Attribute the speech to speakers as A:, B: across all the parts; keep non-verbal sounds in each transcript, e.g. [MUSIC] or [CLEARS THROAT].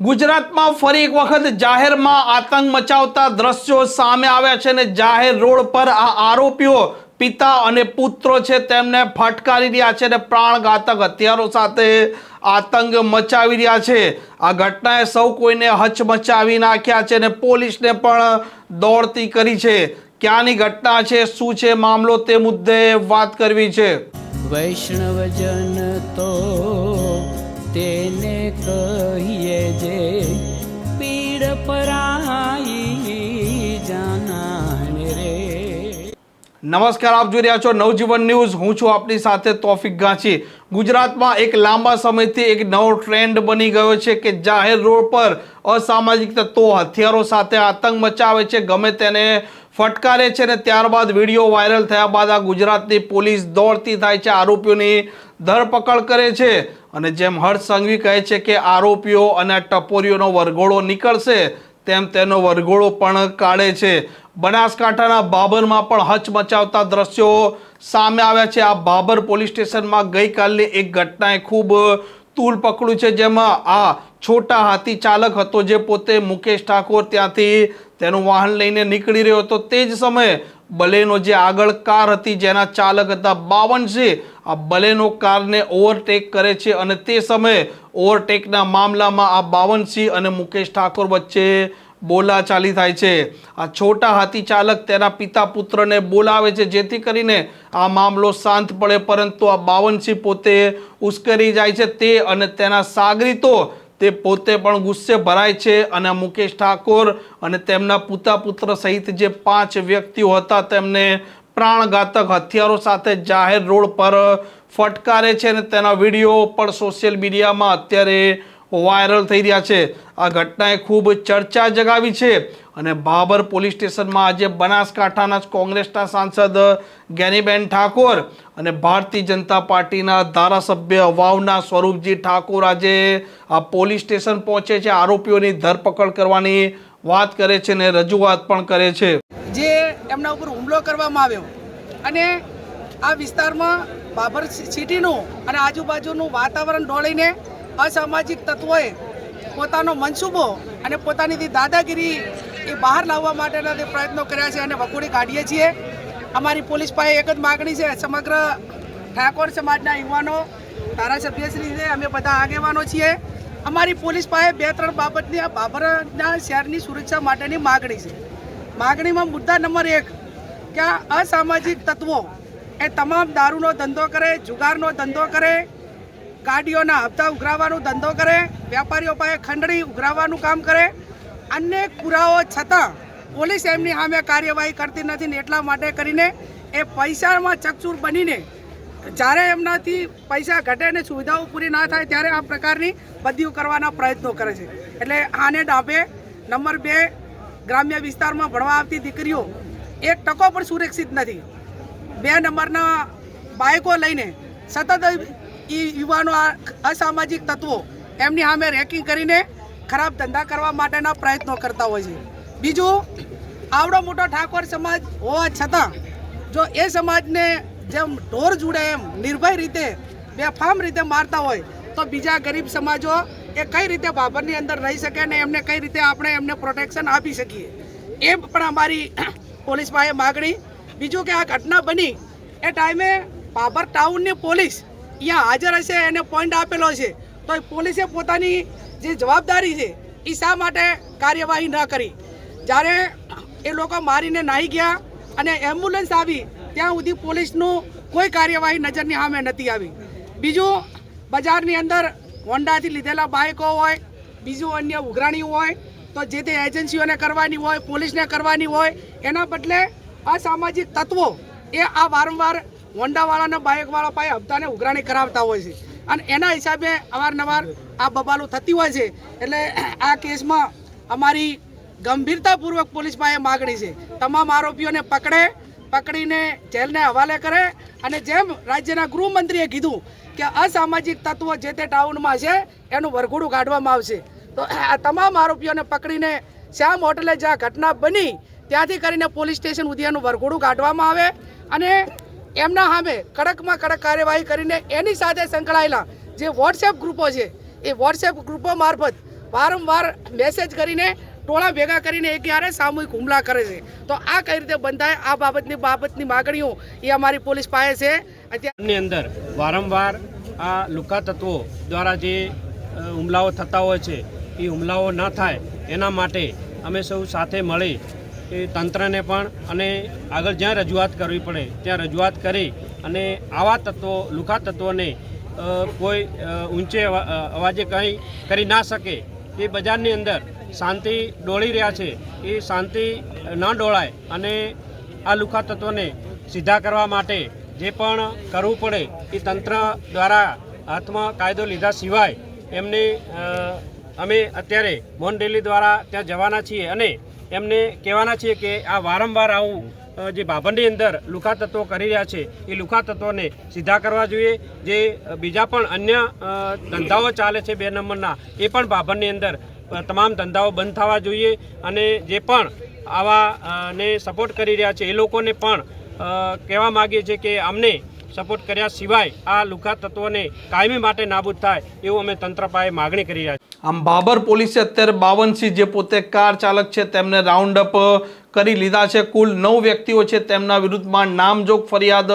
A: ગુજરાતમાં ફરી એક વખત જાહેરમાં આતંક મચાવતા દ્રશ્યો સામે આવ્યા છે અને જાહેર રોડ પર આ આરોપીઓ પિતા અને પુત્રો છે તેમને ફટકારી રહ્યા છે અને પ્રાણઘાતક હથિયારો સાથે આતંક મચાવી રહ્યા છે. આ ઘટનાએ સૌ કોઈને હચમચાવી નાખ્યા છે અને પોલીસને પણ દોડતી કરી છે. ક્યાંની ઘટના છે, શું છે મામલો તે મુદ્દે વાત કરવી છે.
B: વૈષ્ણવજન તો તેને કહીએ જે પીડ પરાઈ જાનાને રે
A: નમસ્કાર આપ જોઈ રહ્યા છો નવજીવન ન્યૂઝ. હું છું આપની સાથે તોફિક ગાંચી. ગુજરાતમાં એક લાંબા સમયથી એક નવો ટ્રેન્ડ બની ગયો છે કે જાહેર રોડ પર અસામાજિક તત્વો હથિયારો સાથે આતંક મચાવે છે, ગમે તેને ફટકારે છે ને ત્યારબાદ વીડિયો વાયરલ થયા બાદ આ ગુજરાતની પોલીસ દોડતી થાય છે. આરોપીઓની ધરપકડ કરે છે. અને જેમ હર્ષ સંઘવી કહે છે કે આરોપીઓ અને ટપોરીઓનો વરઘોડો નીકળશે, તેમ તેનો વરઘોડો પણ કાઢે છે. બનાસકાંઠાના બાબરમાં પણ હચમચાવતા દ્રશ્યો સામે આવ્યા છે. આ બાબર પોલીસ સ્ટેશનમાં ગઈકાલની એક ઘટનાએ ખૂબ તૂલ પકડ્યું છે, જેમાં આ છોટા હાથી ચાલક હતો, જે પોતે મુકેશ ઠાકોર ત્યાંથી તેનું વાહન લઈને નીકળી રહ્યો હતો. તે જ સમયે બલેનો જે આગળ કાર હતી જેના ચાલક હતા બાવનસિંહ આ બલેનો કારને ઓવરટેક કરે છે અને તે સમયે ઓવરટેકના મામલામાં આ બાવનસિંહ અને મુકેશ ઠાકોર વચ્ચે બોલાચાલી થાય છે. આ છોટા હાથી ચાલક તેના પિતા પુત્રને બોલાવે છે, જેથી કરીને આ મામલો શાંત પડે, પરંતુ આ બાવનસિંહ પોતે ઉશ્કેરી જાય છે. તે અને તેના સાગરીતો તે પોતે પણ ગુસ્સે ભરાય છે અને મુકેશ ઠાકોર અને તેમના પુતા પુત્ર સહિત જે પાંચ વ્યક્તિઓ હતા તેમને પ્રાણઘાતક હથિયારો સાથે જાહેર રોડ પર ફટકારે છે અને તેના વીડિયો પણ સોશિયલ મીડિયામાં અત્યારે વાયરલ થઈ રહ્યા છે. આ ઘટનાએ ખૂબ ચર્ચા જગાવી છે અને બાબર પોલીસ સ્ટેશનમાં આજે બનાસકાંઠાના કોંગ્રેસના સાંસદ જ્ઞાનીબેન ઠાકોર અને ભારતીય જનતા પાર્ટીના ધારાસભ્ય વાવના સ્વરૂપજી ઠાકોર આજે આ પોલીસ સ્ટેશન પહોંચે છે, આરોપીઓની ધરપકડ કરવાની વાત કરે છે અને રજૂઆત પણ કરે છે.
C: જે એમના ઉપર હુમલો કરવામાં આવ્યો અને આ વિસ્તારમાં બાબર સિટીનું અને આજુબાજુનું વાતાવરણ ઢોળીને અસામાજિક તત્વોએ પોતાનો મનસૂબો અને પોતાની દાદાગીરી એ બહાર લાવવા માટેના જે પ્રયત્નો કર્યા છે અને વખોડી કાઢીએ છીએ. અમારી પોલીસ પાસે એક જ માગણી છે, સમગ્ર ઠાકોર સમાજના યુવાનો, ધારાસભ્યશ્રીને અમે બધા આગેવાનો છીએ. અમારી પોલીસ પાસે બે ત્રણ બાબતની, આ બાબરના શહેરની સુરક્ષા માટેની માગણી છે. માગણીમાં મુદ્દા નંબર એક, કે આ અસામાજિક તત્વો એ તમામ દારૂનો ધંધો કરે, જુગારનો ધંધો કરે ગાડીઓના હપ્તા ઉઘરાવવાનો ધંધો કરે, વેપારીઓ પાસે ખંડણી ઉઘરાવવાનું કામ કરે. અનેક પુરાવો છતાં પોલીસ એમની સામે કાર્યવાહી કરતી નથી ને એટલા માટે કરીને એ પૈસામાં ચકચૂર બનીને જ્યારે એમનાથી પૈસા ઘટે અને સુવિધાઓ પૂરી ના થાય ત્યારે આ પ્રકારની બદલીઓ કરવાના પ્રયત્નો કરે છે. એટલે આને ડાબે નંબર બે ગ્રામ્ય વિસ્તારમાં ભણવા આવતી દીકરીઓ એક ટકો પણ સુરક્ષિત નથી. બે નંબરના બાઇકો લઈને સતત ઈ યુવાનો આ અસામાજિક તત્વો એમની સામે રેકિંગ કરીને ખરાબ ધંધા કરવા માટેના પ્રયત્નો કરતા હોય છે. બીજું, આવડો મોટો ઠાકોર સમાજ હોવા છતાં જો એ સમાજને જેમ ઢોર જુડે એમ નિર્ભય રીતે બેફામ રીતે મારતા હોય, તો બીજા ગરીબ સમાજો એ કઈ રીતે બાબરની અંદર રહી શકે અને એમને કઈ રીતે આપણે એમને પ્રોટેક્શન આપી શકીએ? એ પણ અમારી [CLEARS THROAT] પોલીસ પાસે માગણી. બીજું કે આ ઘટના બની એ ટાઈમે બાબર ટાઉનની પોલીસ અહીંયા હાજર હશે એને પોઈન્ટ આપેલો છે. તો એ પોલીસે પોતાની જે જવાબદારી છે એ શા માટે કાર્યવાહી ન કરી? જ્યારે એ લોકો મારીને નાહી ગયા અને એમ્બ્યુલન્સ આવી, ત્યાં સુધી પોલીસનું કોઈ કાર્યવાહી નજરની સામે નથી આવી. બીજું, બજારની અંદર હોન્ડાથી લીધેલા બાઇકો હોય, બીજું અન્ય ઉઘરાણી હોય, તો જે તે એજન્સીઓને કરવાની હોય, પોલીસને કરવાની હોય, એના બદલે અસામાજિક તત્વો એ આ વારંવાર હોન્ડાવાળાના બાઇકવાળા પાસે હપ્તાને ઉઘરાણી કરાવતા હોય છે. અને એના હિસાબે અવારનવાર આ બબાલો થતી હોય છે. એટલે આ કેસમાં અમારી ગંભીરતાપૂર્વક પોલીસ પાસે માગણી છે. તમામ આરોપીઓને પકડે, પકડીને જેલને હવાલે કરે અને જેમ રાજ્યના ગૃહમંત્રીએ કીધું કે અસામાજિક તત્વો જે તે ટાઉનમાં છે, એનું વરઘોડું કાઢવામાં આવશે. તો આ તમામ આરોપીઓને પકડીને શ્યામ હોટલે જ્યાં ઘટના બની, ત્યાંથી કરીને પોલીસ સ્ટેશન સુધી એનું વરઘોડું કાઢવામાં આવે અને એમના સામે કડકમાં કડક કાર્યવાહી કરીને એની સાથે સંકળાયેલા જે વોટ્સએપ ગ્રુપો છે, એ વોટ્સએપ ગ્રુપો મારફત વારંવાર મેસેજ કરીને ટોળા ભેગા કરીને એક ક્યારે સામૂહિક હુમલા કરે છે. તો આ કઈ રીતે બંધાય, આ બાબતની બાબતની માગણીઓ એ અમારી પોલીસ પાસે છે.
D: અત્યારની અંદર વારંવાર આ લુકા તત્વો દ્વારા જે હુમલાઓ થતા હોય છે, એ હુમલાઓ ન થાય, એના માટે અમે સૌ સાથે મળી એ તંત્રને પણ અને આગળ જ્યાં રજૂઆત કરવી પડે, ત્યાં રજૂઆત કરી અને આવા તત્વો, લુખા તત્વોને કોઈ ઊંચે અવાજે કંઈ કરી ના શકે. એ બજારની અંદર શાંતિ ડોળી રહ્યા છે. એ શાંતિ ન ડોળાય અને આ લુખા તત્વોને સીધા કરવા માટે જે પણ કરવું પડે, એ તંત્ર દ્વારા હાથમાં કાયદો લીધા સિવાય એમને અમે અત્યારે મોન રેલી દ્વારા ત્યાં જવાના છીએ અને એમને કહેવાના છીએ કે આ વારંવાર આવું જે બાભરની અંદર લુખા તત્વો કરી રહ્યા છે, એ લુખા તત્વોને સીધા કરવા જોઈએ. જે બીજા પણ અન્ય ધંધાઓ ચાલે છે બે નંબરના, એ પણ બાભરની અંદર તમામ ધંધાઓ બંધ થવા જોઈએ અને જે પણ આવા ને સપોર્ટ કરી રહ્યા છે, એ લોકોને પણ કહેવા માગીએ છીએ કે અમને સપોર્ટ કર્યા સિવાય આ લુખા તત્વોને કાયમી માટે નાબૂદ થાય એવું અમે તંત્ર પાસે માગણી કરી રહ્યા છીએ
A: આમ બાબર પોલીસે અત્યારે બાવનસી જે પોતે કાર ચાલક છે તેમને રાઉન્ડ અપ કરી લીધા છે. કુલ નવ વ્યક્તિઓ છે તેમના વિરુદ્ધમાં નામજોગ ફરિયાદ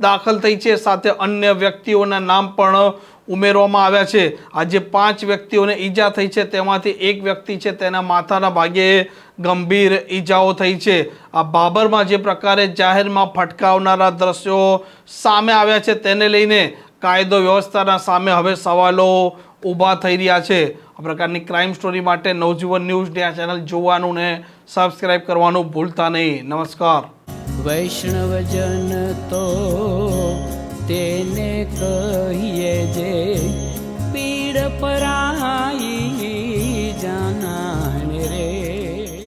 A: દાખલ થઈ છે. સાથે અન્ય વ્યક્તિઓના નામ પણ ઉમેરવામાં આવ્યા છે. આ જે પાંચ વ્યક્તિઓને ઈજા થઈ છે. તેમાંથી એક વ્યક્તિ છે તેના માથાના ભાગે ગંભીર ઈજાઓ થઈ છે. આ બાબરમાં જે પ્રકારે જાહેરમાં ફટકાવનારા દ્રશ્યો સામે આવ્યા છે, તેને લઈને કાયદો વ્યવસ્થાના સામે હવે સવાલો ઊભા થઈ રહ્યા છે. આ પ્રકારની ક્રાઇમ સ્ટોરી માટે નવજીવન ન્યૂઝ આ ચેનલ જોવાનું ને સબસ્ક્રાઇબ કરવાનું ભૂલતા નહીં. નમસ્કાર.
B: વૈષ્ણવજન તો તેને કહીએ જે પીડ પરાઈ